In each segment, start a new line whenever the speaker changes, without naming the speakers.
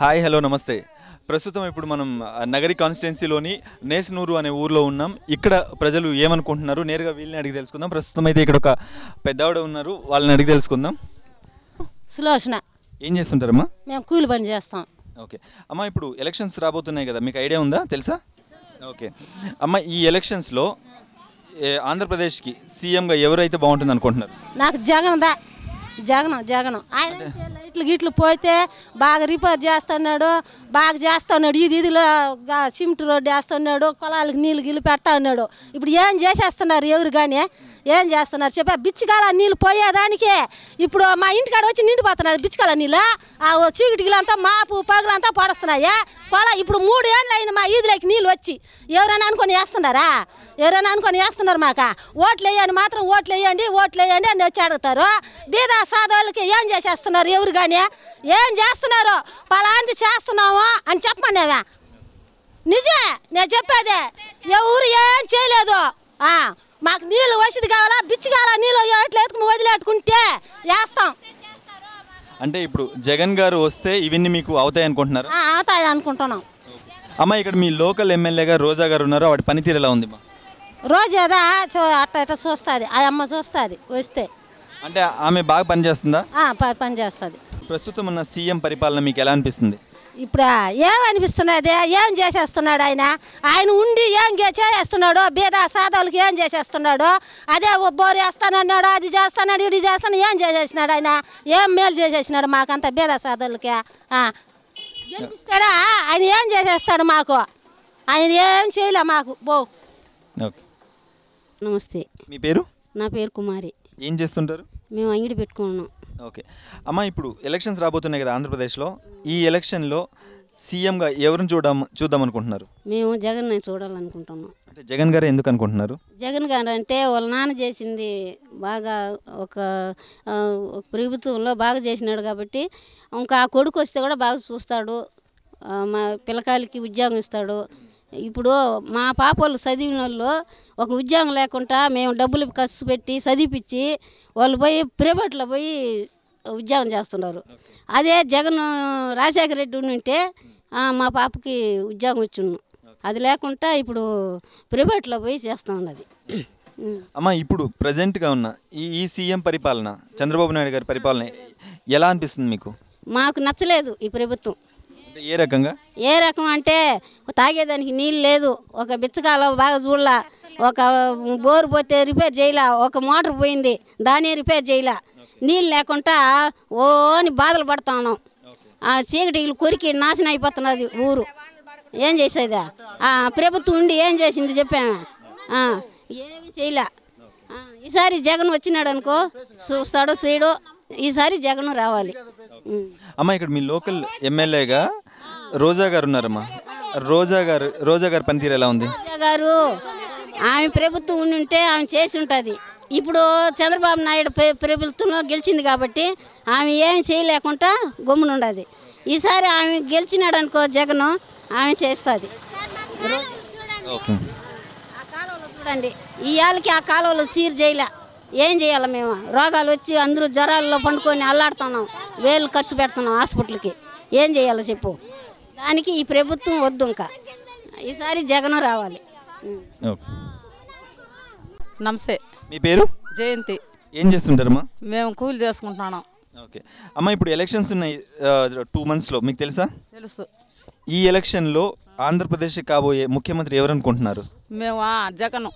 Hi hello నమస్తే. ప్రస్తుతం ఇప్పుడు మనం నగరి కాన్స్టిట్యున్సీలోని నేసనూరు అనే ఊర్లో ఉన్నాం. ఇక్కడ ప్రజలు ఏమనుకుంటున్నారు? నేరుగా వీళ్ళని అడిగి తెలుసుకుందాం. ప్రస్తుతం అయితే ఇక్కడ ఒక పెద్దవాడు ఉన్నారు. వాళ్ళని అడిగి తెలుసుకుందాం.
సులోచన.
ఏం చేస్తుంటారమ్మా?
మేము కూలి పని చేస్తాం.
ఓకే. అమ్మ ఇప్పుడు ఎలక్షన్స్ రాబోతున్నాయి కదా. మీకు ఐడియా ఉందా? తెలుసా? ఓకే. అమ్మ ఈ ఎలక్షన్స్లో ఆంధ్రప్రదేశ్కి సీఎంగా ఎవరైతే బాగుంటుంది అనుకుంటున్నారు?
నాకు జగన్ దా. జగన్ జగన్. ఆయన లైట్లు గిట్లు పోతే బాగా రిపేర్ చేస్తున్నాడు బాగా చేస్తున్నాడు. ఇది ఇదిలో సిమెంట్ రోడ్డు వేస్తున్నాడు పొలాలకు నీళ్ళు గిల్లు పెడతా ఉన్నాడు. ఇప్పుడు ఏం చేసేస్తున్నారు ఎవరు కానీ? ఏం చేస్తున్నారు? చెప్పా. బిచ్చికాల నీళ్ళు పోయేదానికే. ఇప్పుడు మా ఇంటికాడ వచ్చి నిండిపోతున్నారు బిచ్చికాల నీళ్ళు? ఆ ఓ చీకటిగిలంతా మాపు పగులంతా పడుస్తున్నాయా? పొలా ఇప్పుడు మూడు ఏళ్ళు అయింది మా ఈదులోకి నీళ్ళు వచ్చి. ఎవరైనా అనుకొని వేస్తున్నారా? ఎవరైనా అనుకొని వేస్తున్నారు మాక? ఓట్లు వేయండి మాత్రం ఓట్లు వేయండి ఓట్లు వేయండి అని వచ్చి అడుగుతారు. బీదా సాధువులకి ఏం చేసేస్తున్నారు ఎవరు కానీ ఏం చేస్తున్నారు? పలాంటి చేస్తున్నాము అని చెప్పండివా నిజమే నేను చెప్పేదే. ఎవరు ఏం చేయలేదు. మాకు నీళ్ళు వసతి కావాలా బిచ్చి కావాలా నీళ్ళు ఎట్లు ఎత్తుకుని వదిలేట్టుకుంటే వేస్తాం.
అంటే ఇప్పుడు జగన్ గారు వస్తే ఇవన్నీ మీకు అవుతాయి అనుకుంటున్నారు?
ఆ, అవుతాయి అనుకుంటున్నాం.
అమ్మ ఇక్కడ మీ లోకల్ ఎమ్మెల్యేగా రోజా గారు ఉన్నారు? వాటి పనితీరు ఎలా ఉంది అమ్మా?
రోజు ఏదా? చూ అట్ట ఇట్ట చూస్తుంది. ఆ అమ్మ చూస్తుంది వస్తే.
అంటే ఆమె బాగా పనిచేస్తుందా?
ఆ, ప- పని చేస్తుంది
ప్రస్తుతం ఉన్న సీఎం పరిపాలన మీకు ఎలా అనిపిస్తుంది?
ఇప్పుడు? ఏమనిపిస్తున్నది? ఏం చేసేస్తున్నాడు ఆయన? ఆయన ఉండి ఏం చేసేస్తున్నాడు? బీద సాధవులకి ఏం చేసేస్తున్నాడు? అదే బోరు వేస్తానన్నాడు అది చేస్తాడు ఇది చేస్తాను ఏం చేసేసినాడు ఆయన? ఏం మేలు చేసేసినాడు మాకంత బీద సాధవులకి? ఆ. గెలిపిస్తాడా? ఆయన ఏం చేసేస్తాడు మాకు? ఆయన ఏం చేయలే మాకు? బో.
ఓకే.
నమస్తే.
మీ పేరు?
నా పేరు కుమారి.
ఏం చేస్తుంటారు?
మేము అంగిడి పెట్టుకున్నాం.
ఓకే. అమ్మ ఇప్పుడు ఎలక్షన్స్ రాబోతున్నాయి కదా ఆంధ్రప్రదేశ్లో. ఈ ఎలక్షన్లో సీఎంగా ఎవరిని చూడడం చూద్దాం అనుకుంటున్నారు?
మేము జగన్ చూడాలనుకుంటున్నాం.
అంటే జగన్ గారు ఎందుకు అనుకుంటున్నారు?
జగన్ గారు అంటే వాళ్ళ నాన్న చేసింది బాగా ఒక ప్రభుత్వంలో బాగా చేసినాడు కాబట్టి ఇంకా ఆ కొడుకు వస్తే కూడా బాగా చూస్తాడు. మా పిల్లకాయలకి ఉద్యోగం ఇస్తాడు. ఇప్పుడు మా పాప వాళ్ళు చదివిన వాళ్ళు ఒక ఉద్యోగం లేకుండా మేము డబ్బులు ఖర్చు పెట్టి చదివిపించి వాళ్ళు పోయి ప్రైవేట్లో పోయి ఉద్యోగం చేస్తున్నారు. అదే జగన్ రాజశేఖర రెడ్డి ఉంటే మా పాపకి ఉద్యోగం వచ్చిండు అది లేకుండా ఇప్పుడు ప్రైవేట్లో పోయి చేస్తూ ఉన్నది.
అమ్మ ఇప్పుడు ప్రజెంట్గా ఉన్న ఈ ఈ సీఎం పరిపాలన చంద్రబాబు నాయుడు గారి పరిపాలన ఎలా అనిపిస్తుంది మీకు?
మాకు నచ్చలేదు ఈ ప్రభుత్వం.
ఏ రకంగా?
ఏ రకం అంటే తాగేదానికి నీళ్ళు లేదు ఒక బిచ్చకాల బాగా చూడలా ఒక బోరు పోతే రిపేర్ చేయలా ఒక మోటార్ పోయింది దాన్ని రిపేర్ చేయలా. నీళ్ళు లేకుండా ఓ అని బాధలు పడతా ఉన్నాం. ఆ చీకటిలు కొరికి నాశనం అయిపోతున్నది ఊరు. ఏం చేసేదా? ప్రభుత్వం ఉండి ఏం చేసింది చెప్పాము ఆ, ఏమీ చేయలే. ఈసారి జగన్ వచ్చినాడు అనుకో చూస్తాడు చేయడు ఈసారి జగన్ రావాలి.
అమ్మ ఇక్కడ మీ లోకల్ ఎమ్మెల్యేగా రోజా గారు ఉన్నారమ్మా రోజా గారు రోజా గారి పనితీరు ఎలా ఉంది?
గారు ఆమె ప్రభుత్వం ఉండి ఉంటే ఆమె చేసి ఉంటుంది ఇప్పుడు చంద్రబాబు నాయుడు ప్ర- ప్రభుత్వంలో గెలిచింది కాబట్టి ఆమె ఏం చేయలేకుండా గమ్మునుండదు. ఈసారి ఆమె గెలిచినాడు అనుకో జగన్ ఆమె చేస్తుంది. చూడండి. ఈ ఏళ్ళకి ఆ కాలువలో చీర చేయలే. ఏం చేయాలి మేము? రోగాలు వచ్చి అందరూ జ్వరాల్లో పండుకొని అల్లాడుతున్నాం. వేలు ఖర్చు పెడుతున్నాం హాస్పిటల్కి. ఏం చేయాలో చెప్పు. దానికి ఈ ప్రభుత్వం వద్దు ఇంకా. ఈసారి జగన్ రావాలి.
నమస్తే.
మీ పేరు?
జయంతి.
ఏం చేస్తుంటారమ్మా?
మేము కూలి చేసుకుంటున్నాం
ఓకే. అమ్మ ఇప్పుడు ఎలక్షన్స్ ఉన్నాయి టూ మంత్స్లో. మీకు తెలుసా?
తెలుసు.
ఈ ఎలక్షన్లో ఆంధ్రప్రదేశ్ కాబోయే ముఖ్యమంత్రి ఎవరు అనుకుంటున్నారు?
మేము జగన్.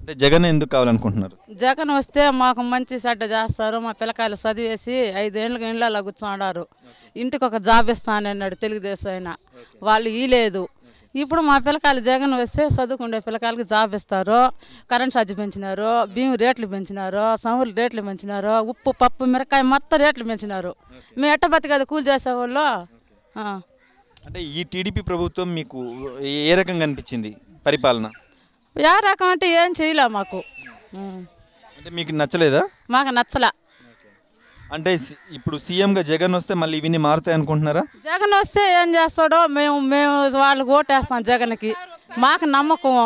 అంటే జగన్ ఎందుకు కావాలనుకుంటున్నారు?
జగన్ వస్తే మాకు మంచి చెడ్డ చేస్తారు మా పిల్లకాయలు చదివేసి ఐదేళ్ళకి ఇండ్లలో కూర్చున్నారు. ఇంటికి ఒక జాబ్ ఇస్తానన్నాడు తెలుగుదేశం ఆయన వాళ్ళు ఇలేదు ఇప్పుడు మా పిల్లకాయలు జగన్ వస్తే చదువుకునే పిల్లకాయలకి జాబ్ ఇస్తారు కరెంట్ ఛార్జ్ పెంచినారు బియ్యం రేట్లు పెంచినారు సములు రేట్లు పెంచినారు ఉప్పు పప్పు మిరకాయ మొత్తం రేట్లు పెంచినారు. మేము ఎట్ట బతికది కూలి చేసేవాళ్ళు.
అంటే ఈ టీడీపీ ప్రభుత్వం మీకు ఏ రకంగా అనిపించింది పరిపాలన?
ఏ రకం అంటే ఏం చేయలే మాకు.
అంటే మీకు నచ్చలేదా?
మాకు నచ్చలే.
అంటే ఇప్పుడు సీఎంగా జగన్ వస్తే మళ్ళీ ఇవన్నీ మారుతాయి అనుకుంటున్నారా?
జగన్ వస్తే ఏం చేస్తాడో మేము మేము వాళ్ళకి ఓటేస్తాం జగన్కి. మాకు నమ్మకం.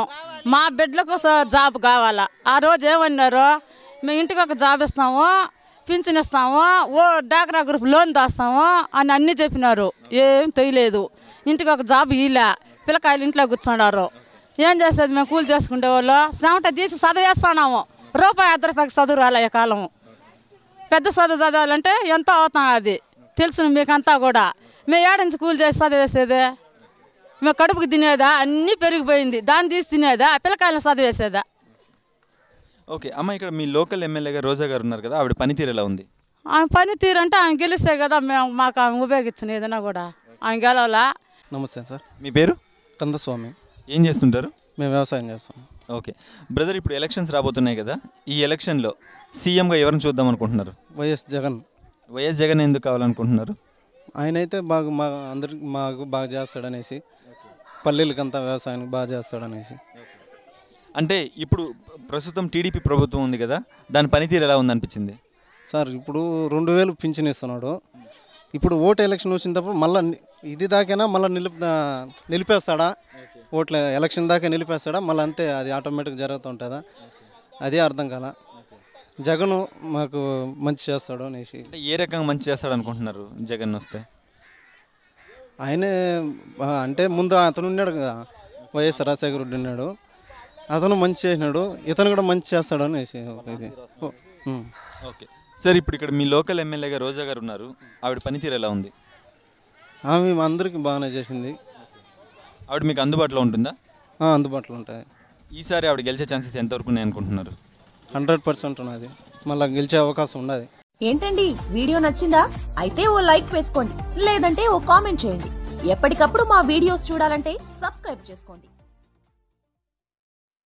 మా బిడ్డలకు జాబ్ కావాలా. ఆ రోజు ఏమన్నారు మేము ఇంటికి ఒక జాబ్ ఇస్తాము పింఛన్ ఇస్తాము ఓ డాక్రా గ్రూప్ లోన్ దాస్తాము అని అన్నీ చెప్పినారు. ఏం తెలియలేదు ఇంటికి ఒక జాబ్ ఇలే పిల్లకాయలు ఇంట్లో కూర్చున్నారు. ఏం చేసేది? మేము కూలి చేసుకునే వాళ్ళు సెమట తీసి చదివేస్తున్నాము రూపాయి అర్ధ రూపాయకి చదువు రాలే ఈ కాలము. పెద్ద చదువు చదవాలంటే ఎంతో అవుతాం అది. తెలుసు మీకంతా కూడా. మేము ఏడ నుంచి కూలి చేసి చదివేసేదే మేము కడుపుకి తినేదా? అన్నీ పెరిగిపోయింది. దాన్ని తీసి తినేదా? పిల్లకాయలను చదివేసేదా
ఓకే అమ్మ ఇక్కడ మీ లోకల్ ఎమ్మెల్యేగా రోజా గారు ఉన్నారు కదా ఆవిడ పనితీరు ఎలా ఉంది?
ఆమె పనితీరు అంటే ఆమె గెలిస్తే కదా మేము మాకు ఆమె ఉపయోగించిన ఏదైనా కూడా. ఆమె గెలవాలా?
నమస్తే సార్.
మీ పేరు?
కందస్వామి.
ఏం చేస్తుంటారు?
మేము వ్యవసాయం చేస్తాం.
ఓకే. బ్రదర్ ఇప్పుడు ఎలక్షన్స్ రాబోతున్నాయి కదా ఈ ఎలక్షన్లో సీఎంగా ఎవరిని చూద్దాం అనుకుంటున్నారు?
వైఎస్ జగన్.
వైఎస్ జగన్ ఎందుకు కావాలనుకుంటున్నారు?
ఆయన అయితే బాగా మా అందరికి మాకు బాగా చేస్తాడనేసి పల్లెలకంతా వ్యవసాయానికి బాగా చేస్తాడనేసి.
అంటే ఇప్పుడు ప్రస్తుతం టీడీపీ ప్రభుత్వం ఉంది కదా దాని పనితీరు ఎలా ఉందనిపించింది?
సార్ ఇప్పుడు రెండు వేలు పింఛన్ ఇస్తున్నాడు. ఇప్పుడు ఓటు ఎలక్షన్ వచ్చినప్పుడు మళ్ళీ ఇది దాకైనా మళ్ళీ నిలిపి నిలిపేస్తాడా? ఓట్ల ఎలక్షన్ దాకా నిలిపేస్తాడా? మళ్ళీ అంతే అది ఆటోమేటిక్ జరుగుతుంటుందా అదే అర్థం కాల. జగను మాకు మంచి చేస్తాడు అనేసి.
ఏ రకంగా మంచి చేస్తాడు అనుకుంటున్నారు జగన్ వస్తే?
ఆయనే అంటే ముందు అతను ఉన్నాడు కదా వైఎస్ రాజశేఖర రెడ్డి ఉన్నాడు. అతను మంచి చేసినాడు ఇతను కూడా మంచి చేస్తాడు అనేసి ఇది.
ఓకే. సార్ ఇప్పుడు ఇక్కడ మీ లోకల్ ఎమ్మెల్యేగా రోజా గారు ఉన్నారు. ఆవిడ పనితీరు ఎలా ఉంది?
ఆమె మా అందరికీ బాగానే చేసింది.
ఆవిడ మీకు అందుబాటులో ఉంటుందా?
ఆ, అందుబాటులో ఉంటాయి.
ఈసారి ఆవిడ గెలిచే ఛాన్సెస్ ఎంతవరకు ఉన్నాయి అనుకుంటున్నారు?
హండ్రెడ్ పర్సెంట్ ఉన్నది. మళ్ళీ గెలిచే అవకాశం ఉన్నది.
ఏంటండి వీడియో నచ్చిందా? అయితే ఓ లైక్ వేసుకోండి. లేదంటే ఓ కామెంట్ చేయండి. ఎప్పటికప్పుడు మా వీడియోస్ చూడాలంటే సబ్స్క్రైబ్ చేసుకోండి.